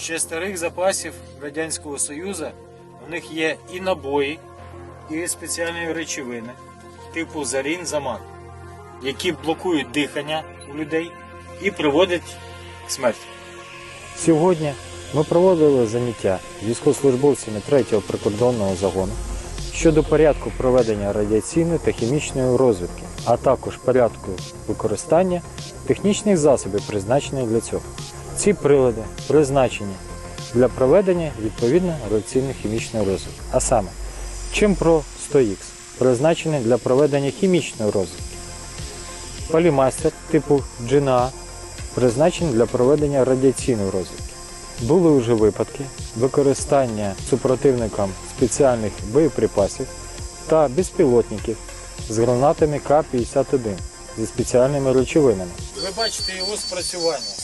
ще старих запасів Радянського Союзу. У них є і набої, і спеціальні речовини, типу зарін заман, які блокують дихання у людей і приводять к смерті. Сьогодні ми проводили заняття військовослужбовцями 3-го прикордонного загону щодо порядку проведення радіаційної та хімічної розвідки, а також порядку використання технічних засобів, призначених для цього. Ці прилади призначені для проведення відповідно радіаційної хімічної розвідки. А саме, Чимпро 100Х призначений для проведення хімічної розвідки. Полімастер типу GNA призначений для проведення радіаційної розвідки. Були вже випадки використання супротивником спеціальних боєприпасів та безпілотників з гранатами К-51 зі спеціальними речовинами. Ви бачите його спрацювання.